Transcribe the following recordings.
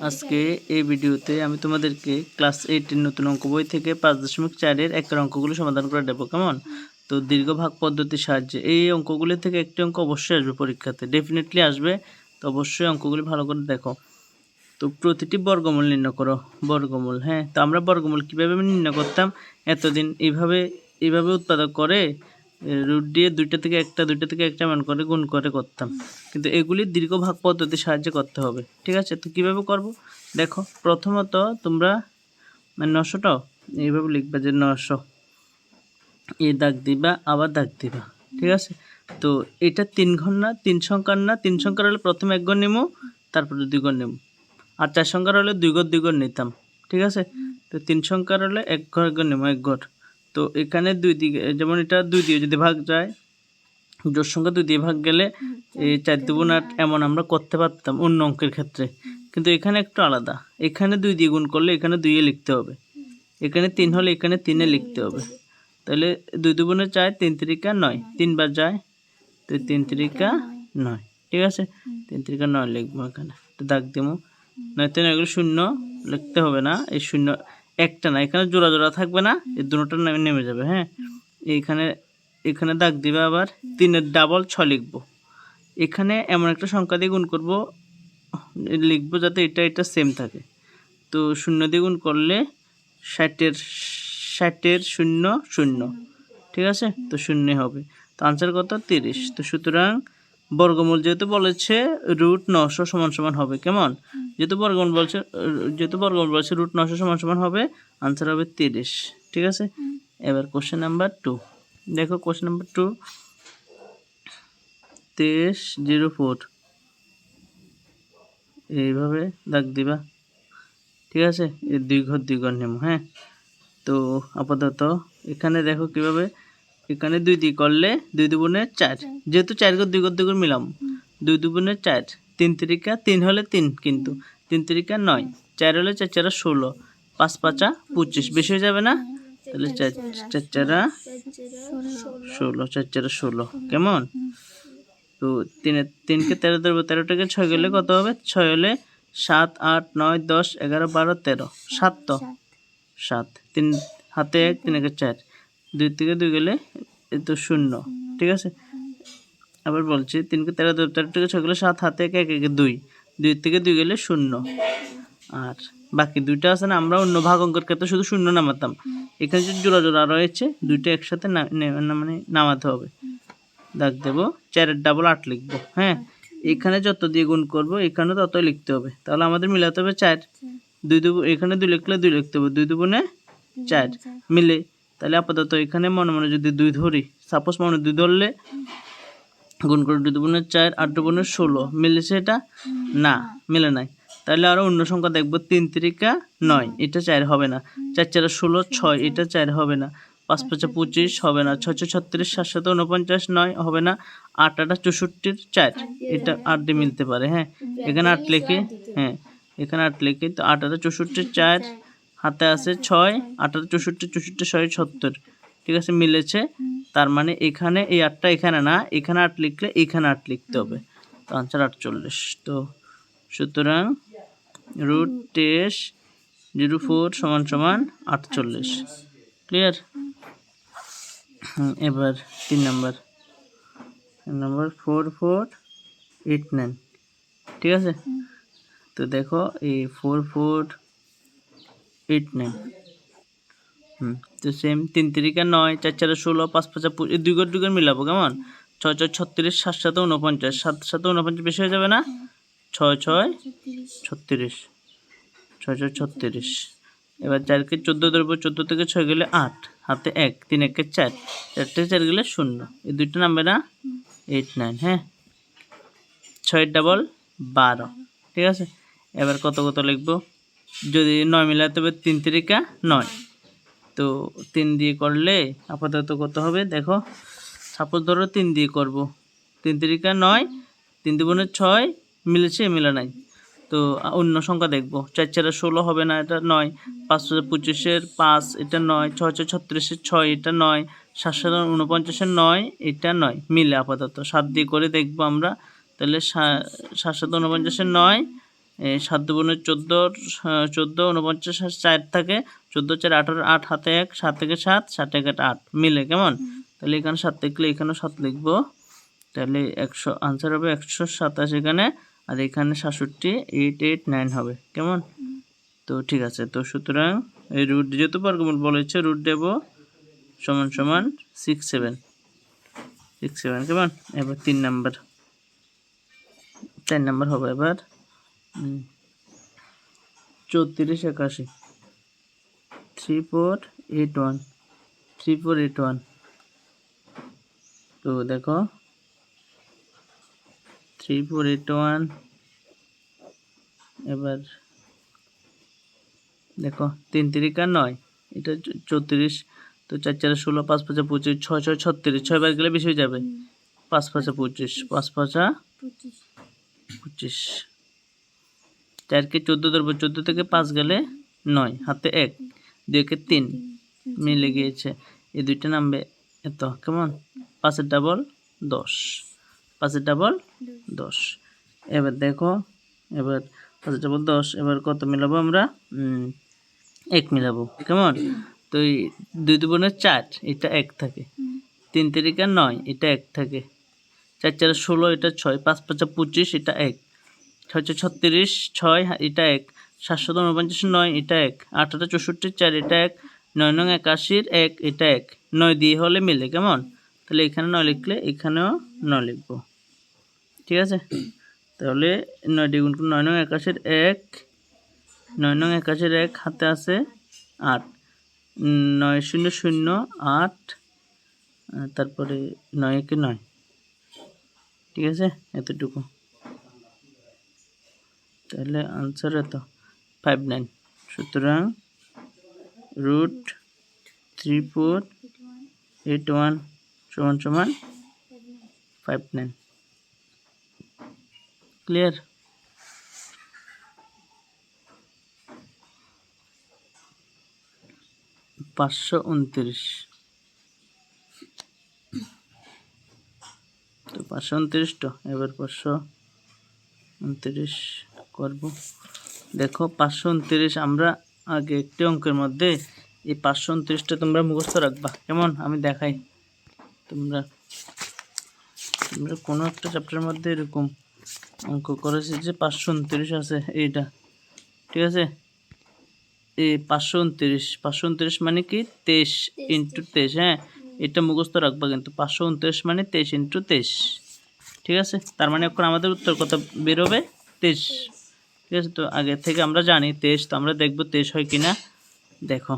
আজকে এই ভিডিওতে আমি তোমাদেরকে ক্লাস এইটের নতুন অঙ্ক বই থেকে পাঁচ দশমিক চারের একের অঙ্কগুলো সমাধান করে দেবো, কেমন? তো দীর্ঘ ভাগ পদ্ধতির সাহায্যে এই অঙ্কগুলি থেকে একটি অঙ্ক অবশ্যই আসবে পরীক্ষাতে ডেফিনেটলি আসবে। তো অবশ্যই অঙ্কগুলি ভালো করে দেখো। তো প্রতিটি বর্গমূল নির্ণয় করো, বর্গমূল হ্যাঁ? তো আমরা বর্গমূল কীভাবে নির্ণয় করতাম? এতদিন এইভাবে এইভাবে উৎপাদক করে রুট দিয়ে দুইটা থেকে একটা, দুইটা থেকে একটা মান করে গুণ করে করতাম। কিন্তু এগুলি দীর্ঘ ভাগ পদ্ধতির সাহায্যে করতে হবে, ঠিক আছে? তো কীভাবে করব? দেখো, প্রথমত তোমরা মানে নশোটাও এইভাবে লিখবে যে নশো। এ দাগ দিবা, আবার দাগ দিবা, ঠিক আছে? তো এটা তিন ঘর না, তিন সংখ্যার না, তিন সংখ্যার হলে প্রথমে এক ঘর নেব তারপরে দুই ঘর নেব আর চার সংখ্যার হলে দুই ঘর দুই ঘর নিতাম, ঠিক আছে? তো তিন সংখ্যার হলে এক ঘর এক ঘর নেব এক ঘর। তো এখানে দুই দিকে যেমন এটা দুই দিয়ে যদি ভাগ যায় জোর সংখ্যা দুই দিয়ে ভাগ গেলে এই চার দুগুণ আট এমন আমরা করতে পারতাম অন্য অঙ্কের ক্ষেত্রে। কিন্তু এখানে একটু আলাদা। এখানে দুই দিয়ে গুণ করলে এখানে দুইয়ে লিখতে হবে। এখানে তিন হলে এখানে তিনে লিখতে হবে। তাহলে দুই দুগুণে চায় তিন তিরিকা নয়। তিনবার যায় তো তিন তিরিকা নয়। ঠিক আছে? তিন তিরিকা নয় লিখব এখানে। তো দাগ দেবো নয় তিন এগুলো শূন্য লিখতে হবে না। এই শূন্য একটা না, এখানে জোড়া জোড়া থাকবে না, এই দুটোটা নেমে যাবে হ্যাঁ? এইখানে, এখানে দাগ দিবে আবার তিনের ডাবল ছ লিখব। এখানে এমন একটা সংখ্যা দিয়ে গুণ করব, লিখব যাতে এটা এটা সেম থাকে। তো শূন্য দিয়ে গুণ করলে ষাটের ষাটের শূন্য শূন্য, ঠিক আছে? তো শূন্য হবে। তো আনসার কত? তিরিশ। তো সুতরাং বর্গমূল যেহেতু বলেছে রুট নশো সমান সমান হবে কেমন? যেহেতু বর্গমূল বলছে যেহেতু বর্গমূল বলছে রুট নশো সমান সমান হবে আনসার হবে তিরিশ ঠিক আছে? এবার কোশ্চেন নাম্বার টু দেখো কোশ্চেন নাম্বার টু তেইশ জিরো ফোর এইভাবে দাগ দিবা ঠিক আছে? এই দুই ঘর দুই ঘর নেব হ্যাঁ? তো আপাতত এখানে দেখো কীভাবে এখানে দুই দুই করলে দুই দুগুণে চার। যেহেতু চার ঘর দুই ঘর দুই মিলাম দুই দুগুণে চার। তিন তিরিকা তিন হলে তিন কিন্তু। তিন তিরিকা নয়। চার হলে চার চারা ষোলো। পাঁচ পাঁচা পঁচিশ। বেশি হয়ে যাবে না? তাহলে চার চার চারা ষোলো। চার চারা ষোলো। কেমন? তো তিনে তিনকে তেরো ধরবো তেরোটাকে ছয় গেলে কত হবে? ছয় হলে সাত আট নয় দশ এগারো বারো তেরো। সাত তো। সাত। তিন হাতে এক তিন একে চার। দুই থেকে দুই গেলে তো শূন্য, ঠিক আছে? আবার বলছি তিনকে তেরো ধরো তেরো থেকে ছয় গেলে সাত হাতে এক এক দুই দুই থেকে দুই গেলে শূন্য। আর বাকি দুইটা আছে না, আমরা অন্য ভাগ অঙ্কের ক্ষেত্রে শুধু শূন্য নামাতাম। এখানে যে জোড়া জোড়া রয়েছে, দুইটা একসাথে মানে নামাতে হবে। দাগ দেবো, চারের ডাবল আট লিখব হ্যাঁ? এখানে যত দিয়ে গুণ করব, এখানে তত লিখতে হবে। তাহলে আমাদের মিলাতে হবে চার। দুই দুবু, এখানে দুই লিখলে দুই লিখতে হবে, দুই দুগুণে চার। মিলে তাহলে আপাতত এখানে মনে মনে যদি দুই ধরি সাপোজ মনে দুই ধরলে গুণ করে দুই দুগুণে চার আট দুগুণে ষোলো মিলেছে এটা? না মিলে নাই। তাহলে আরও অন্য সংখ্যা দেখব তিন তিরিকা নয় এটা চার হবে না। চার চার ষোলো ছয় এটা চার হবে না। পাঁচ পাঁচা পঁচিশ হবে না। ছয় ছয় ছত্রিশ সাত সাত উনপঞ্চাশ নয় হবে না। আট আটা চৌষট্টির চার এটা আট দিয়ে মিলতে পারে হ্যাঁ। এখানে আট লেখে হ্যাঁ। এখানে আট লেখে তো আট আটা চৌষট্টির চার। হাতে আছে ছয় আট আটা চৌষট্টি চৌষট্টি, ছয়, সত্তর। ঠিক আছে, মিলেছে। তার মানে এখানে এই আটটা এখানে না, এখানে আট লিখলে এখানে আট লিখতে হবে। তো আনসার আটচল্লিশ। তো সুতরাং রুট টেস জিরো ফোর সমান সমান আটচল্লিশ। ক্লিয়ার এবার তিন নাম্বার তিন number four four eight nine ঠিক আছে? তো দেখো, এই ফোর ফোর এইট নাইন হুম, তো সেম তিন তিরিকা নয়, চার চারে ষোলো, পাঁচ পাঁচা পঁচিশ দুই ঘর দুই ঘর মিলাবো কেমন? ছয় ছয় ছত্রিশ, সাত সাত উনপঞ্চাশ সাত সাত উনপঞ্চাশ বেশি হয়ে যাবে না? ছয় ছয় ছত্রিশ। ছয় ছয় ছত্রিশ। এবার চারকে চোদ্দ ধরবো, চোদ্দ থেকে ছয় গেলে আট, হাতে এক, তিন একে চার চার থেকে চার গেলে শূন্য। এই দুইটা নামবে না? এইট নাইন হ্যাঁ? ছয় ডাবল বারো, ঠিক আছে? এবার কত কত লিখব? যদি নয় মিলাতে হবে তিন তিরিকা নয়। তো তিন দিয়ে করলে আপাতত কত হবে? দেখো, সাপোজ ধরো তিন দিয়ে করব। তিন তিরিকা নয়, তিন দুগুণে ছয় মিলেছে, মিলে নাই। তো অন্য সংখ্যা দেখব। চার চারে ষোলো হবে না, এটা নয়। পাঁচ পঁচিশের পাঁচ, এটা নয়। ছয় ছয় ছত্রিশের ছয়, এটা নয়। সাত সাত উনপঞ্চাশের নয়, এটা নয়। মিলে আপাতত। সাত দিয়ে করে দেখব আমরা। তাহলে সা- সাত সাত উনপঞ্চাশের নয় সাত দুগুণে চোদ্দ চোদ্দ উনপঞ্চাশ আর চার থাকে চোদ্দ চার আঠারো আট হাতে এক সাত থেকে সাত সাত এক আট মিলে কেমন? তাহলে এখানে সাত লিখলে এখানেও সাত লিখব। তাহলে একশো আনসার হবে একশো সাতাশ এখানে আর এখানে সাতষট্টি এইট এইট নাইন হবে কেমন? তো ঠিক আছে তো সুতরাং এই রুট যেহেতু বর্গমূল বলেছে রুট দেব সমান সমান সিক্স সেভেন সিক্স সেভেন কেমন? এবার তিন নাম্বার চার নাম্বার হবে এবার। চৌত্রিশ একাশি। Three four eight one. Three four eight one. তো দেখো। Three four eight one. এবার দেখো তিন তিরিকা নয়। এটা চৌত্রিশ। তো চার চারে ষোলো পাঁচ পাঁচা পঁচিশ ছয় ছয় ছত্রিশ। ছয় বার গেলে বেশি হয়ে যাবে। পাঁচ পাঁচা পঁচিশ পাঁচ পাঁচা পঁচিশ। চারকে চোদ্দ ধরবো, চোদ্দ থেকে পাঁচ গেলে নয়, হাতে এক দুইকে তিন, মিলে গিয়েছে। এই দুইটা নামবে এত, কেমন? পাঁচের ডাবল দশ, পাঁচের ডাবল দশ। এবার দেখো, এবার পাঁচের ডাবল দশ, এবার কত মিলাবো আমরা? এক মিলাবো, কেমন? তো এই দুই দুবনের চার, এটা এক থাকে। তিন তারিখে নয়, এটা এক থাকে। চার চার ষোলো, এটা ছয়, পাঁচ পাঁচা পঁচিশ, এটা এক। ছয় ছত্রিশ, ছয়, এটা এক। সাতশো উনপঞ্চাশ নয়, এটা এক। আঠারো চৌষট্টি, চার, এটা এক। নয় নং একাশির এক, এটা এক। নয় দিয়ে হলে মিলে কেমন? তাহলে এখানে নয় লিখলে এখানেও নয় লিখব। ঠিক আছে? তাহলে নয় দ্বিগুণ নয় নং একাশির এক, নয় নং একাশির এক হাতে আছে আট। নয় শূন্য শূন্য আট, তারপরে নয় একে নয়। ঠিক আছে? এতটুকু। তাহলে আনসার এত ফাইভ নাইন সুতরাং root three four eight one সমান সমান ফাইভ নাইন ক্লিয়ার পাঁচশো উনত্রিশ। তো পাঁচশো উনত্রিশ তো, এবার পাঁচশো উনত্রিশ। করব। দেখো, পাঁচশো উনত্রিশ, আমরা আগে একটি অঙ্কের মধ্যে এই পাঁচশো উনত্রিশটা তোমরা মুখস্থ রাখবা। কেমন? আমি দেখাই। তোমরা তোমরা কোনো একটা চ্যাপ্টারের মধ্যে এরকম অঙ্ক করেছি যে পাঁচশো উনত্রিশ আছে, এইটা। ঠিক আছে? এই পাঁচশো উনত্রিশ পাঁচশো উনত্রিশ মানে কি? তেইশ ইন্টু তেইশ হ্যাঁ? এটা মুখস্থ রাখবা কিন্তু, পাঁচশো উনত্রিশ মানে তেইশ ইন্টু তেইশ। ঠিক আছে? তার মানে এখন আমাদের উত্তর কত বেরোবে তেইশ। ঠিক আছে? তো আগে থেকে আমরা জানি তেইশ, তো আমরা দেখব তেইশ হয় কিনা। দেখো।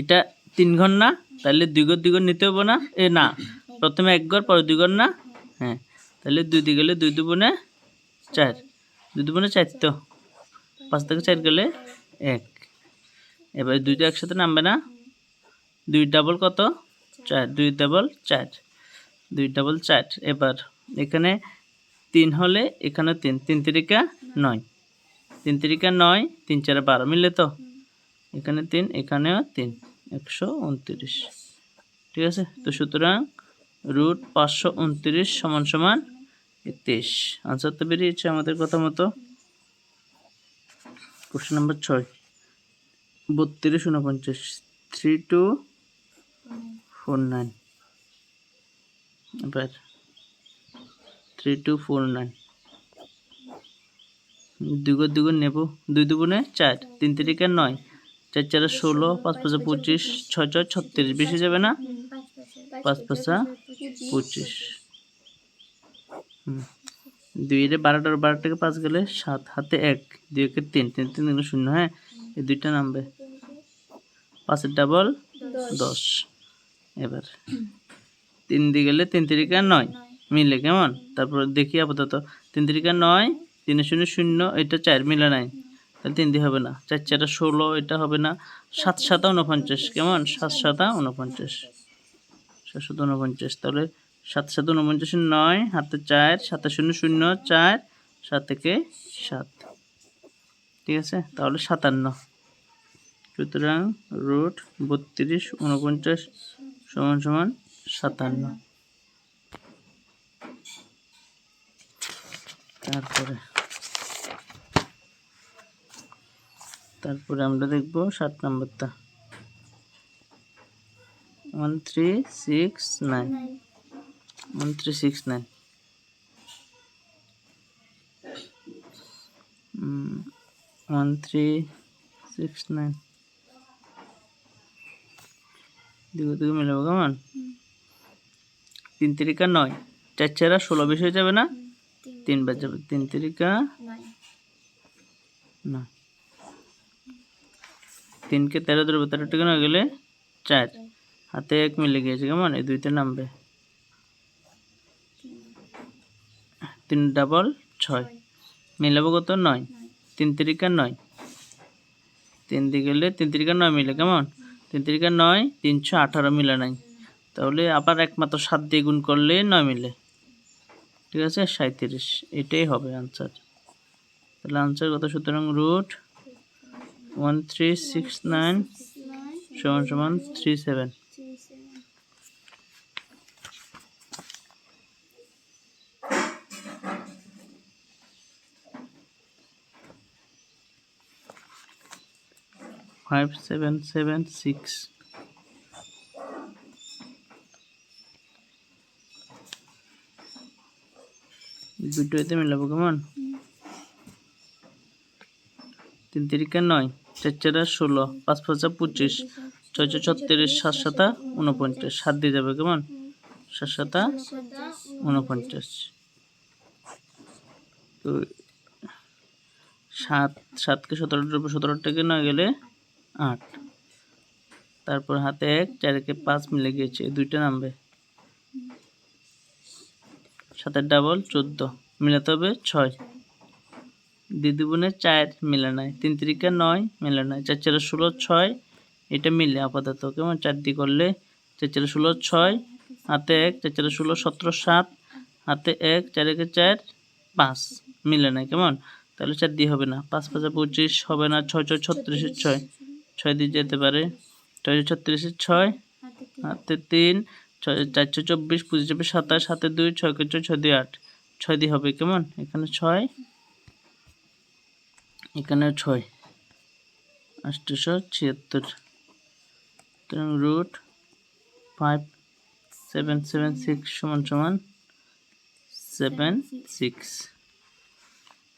এটা তিন ঘর না? তাহলে দুই ঘর দুই ঘর নিতে হব না? এ না, প্রথমে এক ঘর, পরে দুই ঘর না? হ্যাঁ তাহলে দুই দিকে গেলে দুই দুবনে চার। দুই দুবনে চার তো? পাঁচ থেকে চার গেলে এক। এবার দুইটা একসাথে নামবে না? দুই ডাবল কত? চার। দুই ডাবল চার। দুই ডাবল চার। এবার এখানে তিন হলে এখানে তিন। তিন তিরিকা নয়। তিন তিরিকা নয়, তিন চারে বারো মিললে তো? এখানে তিন, এখানেও তিন। একশো উনত্রিশ। ঠিক আছে? তো সুতরাং রুট পাঁচশো উনত্রিশ সমান সমান তেইশ আনসার তো বেরিয়েছে আমাদের কথা মতো। কোশ্চেন নাম্বার ছয়। বত্রিশ উনপঞ্চাশ থ্রি টু ফোর নাইন। এবার থ্রি টু ফোর নাইন। দুগুণ দুগুণ নেব। দুই দুগুণে চার, তিন তিরিকা নয়। চার চারে ষোলো, পাঁচ পাঁচা পঁচিশ, ছয় ছয় ছত্রিশ। বেশি যাবে না? পাঁচ পাঁচা পঁচিশ। দুই রে বারোটার বারো থেকে পাঁচ গেলে সাত, হাতে এক। দুই একে তিন তিন তিন তিন শূন্য হ্যাঁ? এই দুইটা নামবে। পাঁচের ডাবল দশ। এবার তিন দিয়ে গেলে তিন তিরিকা নয়। মিলে কেমন? তারপর দেখি আপাতত। তিন তিরিকা নয় তিন শূন্য শূন্য, এটা চার মিলে নাই। তাহলে তিন দিয়ে হবে না। চার চারটা ষোলো, এটা হবে না। সাত সাতা উনপঞ্চাশ কেমন? সাত সাতা উনপঞ্চাশ সাত সাত উনপঞ্চাশ তাহলে সাত সাত উনপঞ্চাশ নয়, হাতে চার, সাতে শূন্য শূন্য, চার, সাত থেকে সাত। ঠিক আছে? তাহলে সাতান্ন। সুতরাং রুট বত্রিশ উনপঞ্চাশ সমান সমান সাতান্ন। তারপরে তারপরে আমরা দেখব সাত নম্বরটা। One three six nine one three six nine one three six nine দিকে দিকে মিলাবো কেমন? তিন তিরিকা নয়। চার চারা ষোলো বিশ হয়ে যাবে না? তিন। বার যাবে। তিন তিরিকা না তিনকে তেরো ধরবো তেরো টিকা না গেলে চার। হাতে এক মিলে গিয়েছে, কেমন? এই দুইতে নামবে। তিন ডাবল ছয়। মিলাবো কত? নয়। তিন তিরিকা নয়। তিন দিয়ে গেলে তিন তিরিকা নয় মিলে, কেমন? তিন তিরিকা নয়, তিনশো আঠারো মিলে নাই। তাহলে আবার একমাত্র সাত দিয়ে গুণ করলে নয় মিলে। ঠিক আছে? সাঁত্রিশ এটাই হবে আনসার তাহলে আনসার কত? সুতরাং root one three six nine সমান সমান three seven five seven seven six দুটোতে মিলাবো কেমন? তিন তিরিকা নয় চার চারা ষোলো পাঁচ পাঁচা পঁচিশ ছয় ছয় ছত্রিশ সাত সাতা উনপঞ্চাশ। সাত দিয়ে যাবে কেমন? সাত সাতা উনপঞ্চাশ। তো সাত, সাতকে সতেরো ডুবো সতেরো থেকে না গেলে আট। তারপর হাতে এক, চারকে পাঁচ মিলে গিয়েছে দুইটা নামবে। সাতের ডাবল চোদ্দ, মিলাতে হবে ছয়। বোনের চার মিলে নাই। তিন তিরিকা নয় মিলে নাই। চার চারে ষোলো, ছয়, এটা মিলে আপাতত। কেমন? চার দিয়ে করলে চার চারে ষোলো, ছয়, হাতে এক, চার চারে ষোলো, সতেরো, সাত, হাতে এক, চার একে চার, পাঁচ মিলে নাই। কেমন? তাহলে চার দিয়ে হবে না। পাঁচ পাঁচে পঁচিশ হবে না। ছয় ছয় ছত্রিশের ছয়। ছয় দিয়ে যেতে পারে। ছয় ছত্রিশের ছয়, হাতে তিন, ছয় চারশো চব্বিশ, পঁচিশ চব্বিশ সাতাশ, হাতে দুই ছয় ছয় ছয় দুই আট। ছয় দিয়ে হবে। কেমন? এখানে ছয় এখানে ছয়। আটশোশো ছিয়াত্তর। Root five seven seven six সমান সমান সেভেন সিক্স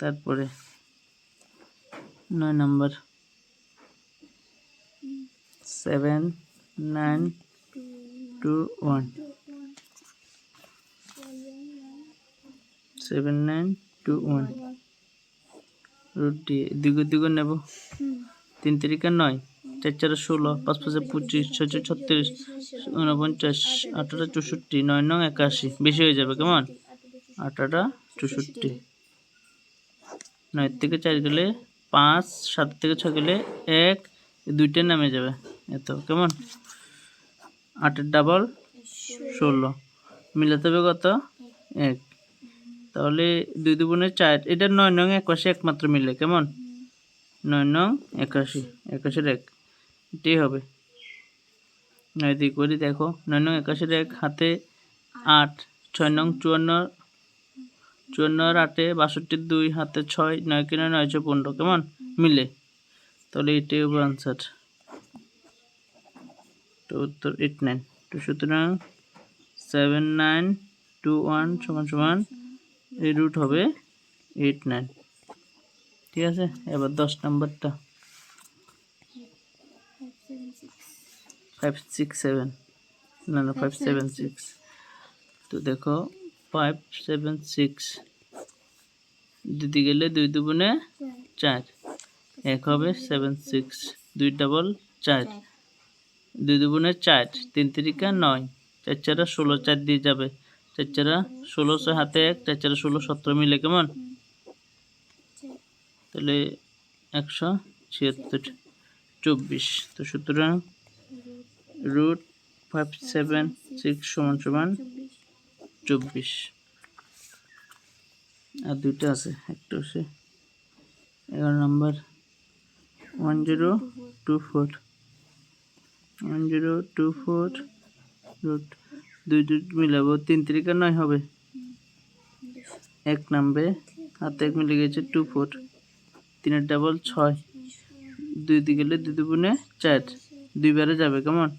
তারপরে নয় নম্বর seven nine two one seven nine two one রুটি দ্বিগুণ দ্বিগুণ নেব। তিন তিরিকা নয়, চার চারে ষোলো, পাঁচ পাঁচে পঁচিশ, ছয় ছয় ছত্রিশ উনপঞ্চাশ আঠারো চৌষট্টি, নয় নয় একাশি। বেশি হয়ে যাবে কেমন? আঠারো চৌষট্টি। নয় থেকে চার গেলে পাঁচ, সাত থেকে ছয় গেলে এক দুইটা নামে যাবে। এত কেমন? আটের ডাবল ষোলো। মিলাতে হবে কত? এক। তাহলে দুই দুগুণে চার, এটা নয় নং একাশি একমাত্র মিলে, কেমন? নয় নং একাশি, একাশির এক, এটাই হবে। নয় দুই করি, দেখো, নয় নং একাশির এক, হাতে আট, ছয় নং চুয়ান্ন চুয়ান্ন আর আটে বাষট্টির দুই, হাতে ছয়, নয় কিনা নয়শো পনেরো, কেমন? মিলে। তাহলে এটাই হবে আনসার তো উত্তর এইট নাইন তো সুতরাং সেভেন নাইন টু ওয়ান সমান সমান এই রুট হবে এইট নাইন ঠিক আছে? এবার দশ নাম্বারটা। ফাইভ সিক্স সেভেন না না ফাইভ সেভেন সিক্স তো দেখো ফাইভ সেভেন সিক্স দিদি গেলে দুই দুগুণে চার। এক হবে সেভেন সিক্স দুই ডাবল চার। দুই দুগুণে চার। তিন তিরিকা নয়। চার চারা ষোলো, চার দিয়ে যাবে। চার চারা ষোলোশো হাতে এক চার চারা ষোলো সতেরো মিলে কেমন? তাহলে একশো ছিয়াত্তর, চব্বিশ। তো সুতরাং রুট ফাইভ সেভেন সিক্স সমান সমান চব্বিশ। আর দুইটা আছে, একটা আছে এগারো নম্বর। One zero two four, one zero two four root দুই দুই মিলাবো, তিন তিরিকা নয় হবে। এক নামবে, হাতে এক মিলে গেছে টু ফোর তিনের ডাবল ছয়। দুই দিকে গেলে দুই দুগুণে চার। দুইবারে যাবে, কেমন?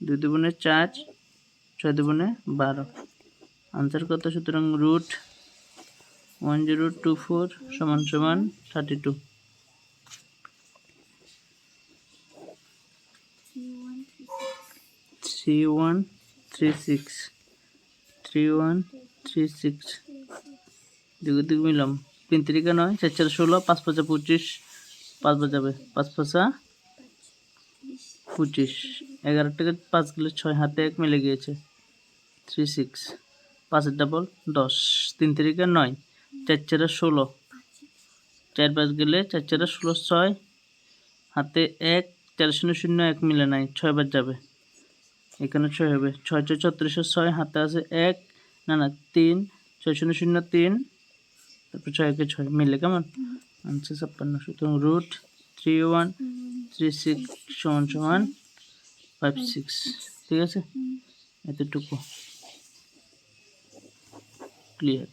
দুই দুগুণে চার, ছয় দুগুণে বারো। আনসার কত? সুতরাং root one zero two four সমান সমান thirty two three one three six three one three six দিকে দিকে মিলাম। তিন তিরিকা নয়, চার চার ষোলো, পাঁচ পাঁচা পঁচিশ, পাঁচ বাজাবে, পাঁচ পাঁচা পঁচিশ। এগারো টাকা পাঁচ গেলে ছয়, হাতে এক মিলে গিয়েছে। থ্রি সিক্স পাঁচের ডাবল দশ। তিন তিরিকা নয়, চার চারা ষোলো। চার পাঁচ গেলে চার চারা ষোলো, ছয়। হাতে এক, চার শূন্য শূন্য এক মিলে নাই, ছয় বার যাবে এখানে ছয় হবে। ছয় ছয় ছত্রিশশো ছয়, হাতে আছে এক, না না, তিন, ছয়, শূন্য শূন্য, তিন। তারপর ছয়, একে ছয়, মিলে কেমন? আনছে ছাপ্পান্ন, সুতরাং root three one three six সমান সমান ফাইভ সিক্স ঠিক আছে? এতটুকু। ক্লিয়ার